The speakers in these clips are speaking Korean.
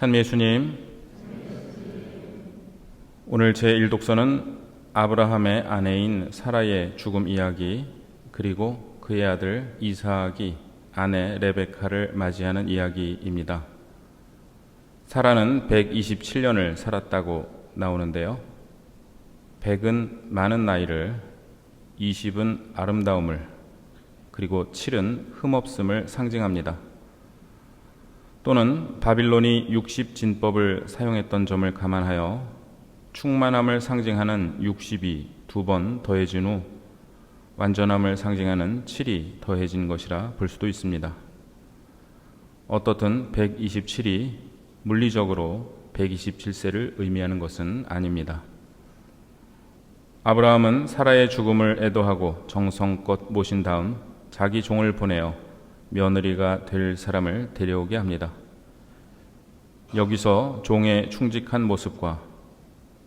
찬미 예수님, 오늘 제 1독서는 아브라함의 아내인 사라의 죽음 이야기 그리고 그의 아들 이사악이 아내 레베카를 맞이하는 이야기입니다. 사라는 127년을 살았다고 나오는데요. 100은 많은 나이를, 20은 아름다움을, 그리고 7은 흠없음을 상징합니다. 또는 바빌론이 60진법을 사용했던 점을 감안하여 충만함을 상징하는 60이 두 번 더해진 후 완전함을 상징하는 7이 더해진 것이라 볼 수도 있습니다. 어떻든 127이 물리적으로 127세를 의미하는 것은 아닙니다. 아브라함은 사라의 죽음을 애도하고 정성껏 모신 다음 자기 종을 보내어 며느리가 될 사람을 데려오게 합니다. 여기서 종의 충직한 모습과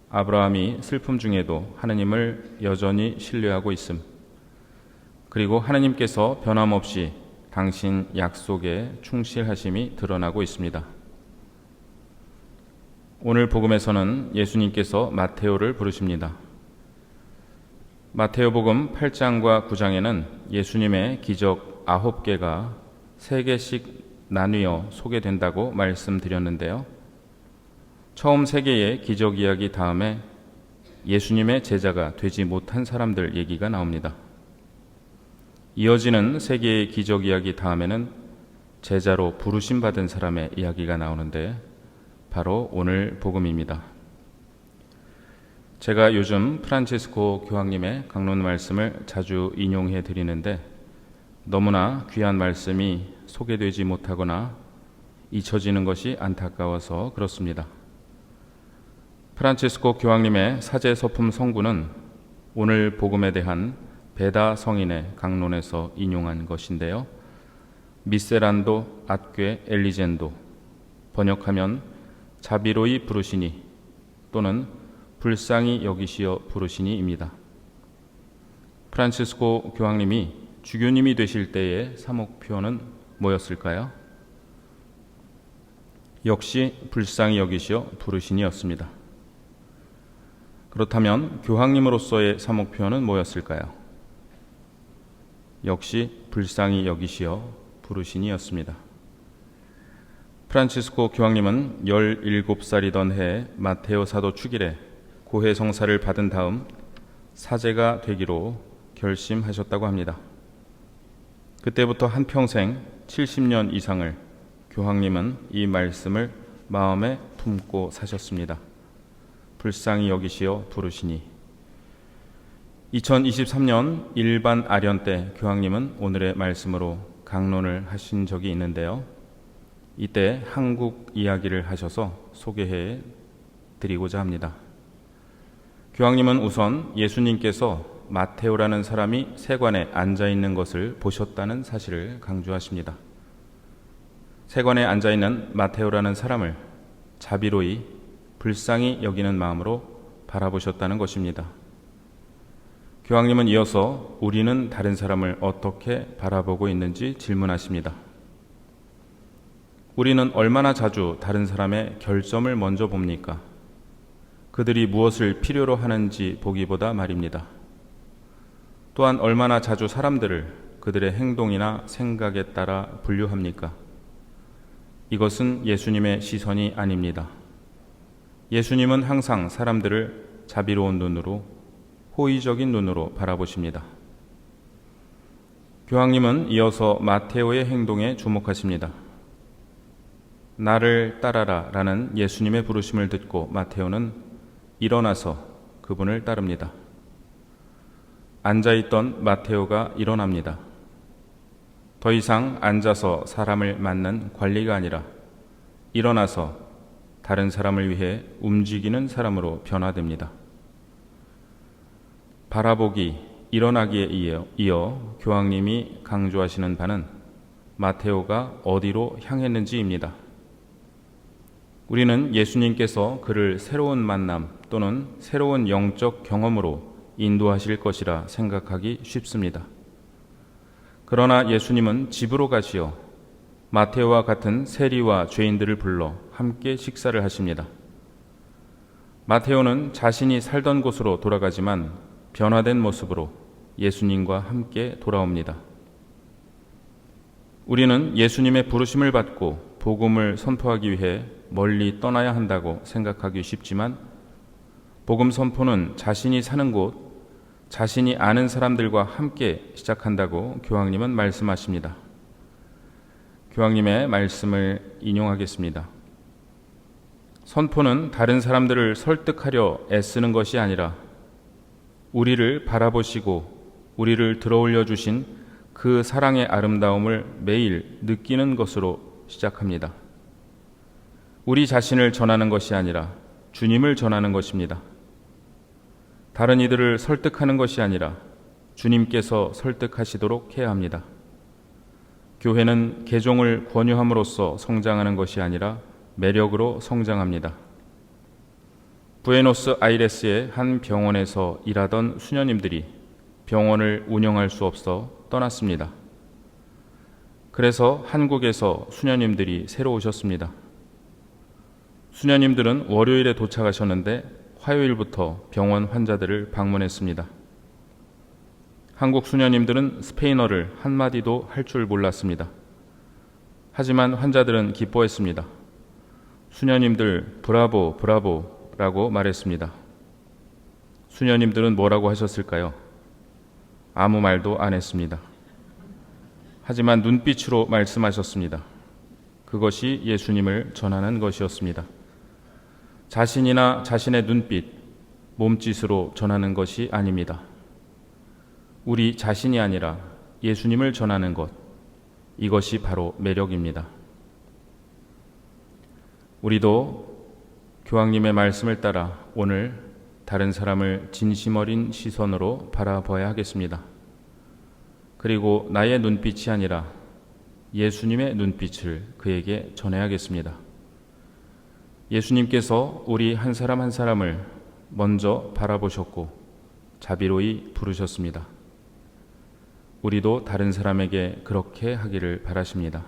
아브라함이 슬픔 중에도 하느님을 여전히 신뢰하고 있음. 그리고 하느님께서 변함없이 당신 약속에 충실하심이 드러나고 있습니다. 오늘 복음에서는 예수님께서 마테오를 부르십니다. 마테오 복음 8장과 9장에는 예수님의 기적 9개가 3개씩 나뉘어 소개된다고 말씀드렸는데요. 처음 세 개의 기적 이야기 다음에 예수님의 제자가 되지 못한 사람들 얘기가 나옵니다. 이어지는 세 개의 기적 이야기 다음에는 제자로 부르심 받은 사람의 이야기가 나오는데 바로 오늘 복음입니다. 제가 요즘 프란체스코 교황님의 강론 말씀을 자주 인용해 드리는데 너무나 귀한 말씀이 소개되지 못하거나 잊혀지는 것이 안타까워서 그렇습니다. 프란치스코 교황님의 사제 서품 성구는 오늘 복음에 대한 베다 성인의 강론에서 인용한 것인데요. 미세란도 앗괴 엘리젠도 번역하면 자비로이 부르시니 또는 불쌍히 여기시어 부르시니입니다. 프란치스코 교황님이 주교님이 되실 때의 사목표는 뭐였을까요? 역시 불쌍히 여기시어 부르시니였습니다. 그렇다면 교황님으로서의 사목표는 뭐였을까요? 역시 불쌍히 여기시어 부르시니였습니다. 프란치스코 교황님은 17살이던 해 마테오 사도 축일에 고해 성사를 받은 다음 사제가 되기로 결심하셨다고 합니다. 그때부터 한평생 70년 이상을 교황님은 이 말씀을 마음에 품고 사셨습니다. 불쌍히 여기시어 부르시니 2023년 일반 아련 때 교황님은 오늘의 말씀으로 강론을 하신 적이 있는데요. 이때 한국 이야기를 하셔서 소개해 드리고자 합니다. 교황님은 우선 예수님께서 마테오라는 사람이 세관에 앉아 있는 것을 보셨다는 사실을 강조하십니다. 세관에 앉아 있는 마테오라는 사람을 자비로이 불쌍히 여기는 마음으로 바라보셨다는 것입니다. 교황님은 이어서 우리는 다른 사람을 어떻게 바라보고 있는지 질문하십니다. 우리는 얼마나 자주 다른 사람의 결점을 먼저 봅니까? 그들이 무엇을 필요로 하는지 보기보다 말입니다. 또한 얼마나 자주 사람들을 그들의 행동이나 생각에 따라 분류합니까? 이것은 예수님의 시선이 아닙니다. 예수님은 항상 사람들을 자비로운 눈으로 호의적인 눈으로 바라보십니다. 교황님은 이어서 마테오의 행동에 주목하십니다. 나를 따라라 라는 예수님의 부르심을 듣고 마테오는 일어나서 그분을 따릅니다. 앉아있던 마테오가 일어납니다. 더 이상 앉아서 사람을 맞는 관리가 아니라 일어나서 다른 사람을 위해 움직이는 사람으로 변화됩니다. 바라보기, 일어나기에 이어, 이어 교황님이 강조하시는 바는 마테오가 어디로 향했는지입니다. 우리는 예수님께서 그를 새로운 만남 또는 새로운 영적 경험으로 인도하실 것이라 생각하기 쉽습니다. 그러나 예수님은 집으로 가시어 마테오와 같은 세리와 죄인들을 불러 함께 식사를 하십니다. 마테오는 자신이 살던 곳으로 돌아가지만 변화된 모습으로 예수님과 함께 돌아옵니다. 우리는 예수님의 부르심을 받고 복음을 선포하기 위해 멀리 떠나야 한다고 생각하기 쉽지만 복음 선포는 자신이 사는 곳, 자신이 아는 사람들과 함께 시작한다고 교황님은 말씀하십니다. 교황님의 말씀을 인용하겠습니다. 선포는 다른 사람들을 설득하려 애쓰는 것이 아니라 우리를 바라보시고 우리를 들어올려 주신 그 사랑의 아름다움을 매일 느끼는 것으로 시작합니다. 우리 자신을 전하는 것이 아니라 주님을 전하는 것입니다. 다른 이들을 설득하는 것이 아니라 주님께서 설득하시도록 해야 합니다. 교회는 개종을 권유함으로써 성장하는 것이 아니라 매력으로 성장합니다. 부에노스 아이레스의 한 병원에서 일하던 수녀님들이 병원을 운영할 수 없어 떠났습니다. 그래서 한국에서 수녀님들이 새로 오셨습니다. 수녀님들은 월요일에 도착하셨는데 화요일부터 병원 환자들을 방문했습니다. 한국 수녀님들은 스페인어를 한마디도 할 줄 몰랐습니다. 하지만 환자들은 기뻐했습니다. 수녀님들 브라보 브라보 라고 말했습니다. 수녀님들은 뭐라고 하셨을까요? 아무 말도 안 했습니다. 하지만 눈빛으로 말씀하셨습니다. 그것이 예수님을 전하는 것이었습니다. 자신이나 자신의 눈빛, 몸짓으로 전하는 것이 아닙니다. 우리 자신이 아니라 예수님을 전하는 것, 이것이 바로 매력입니다. 우리도 교황님의 말씀을 따라 오늘 다른 사람을 진심 어린 시선으로 바라봐야 하겠습니다. 그리고 나의 눈빛이 아니라 예수님의 눈빛을 그에게 전해야겠습니다. 예수님께서 우리 한 사람 한 사람을 먼저 바라보셨고 자비로이 부르셨습니다. 우리도 다른 사람에게 그렇게 하기를 바라십니다.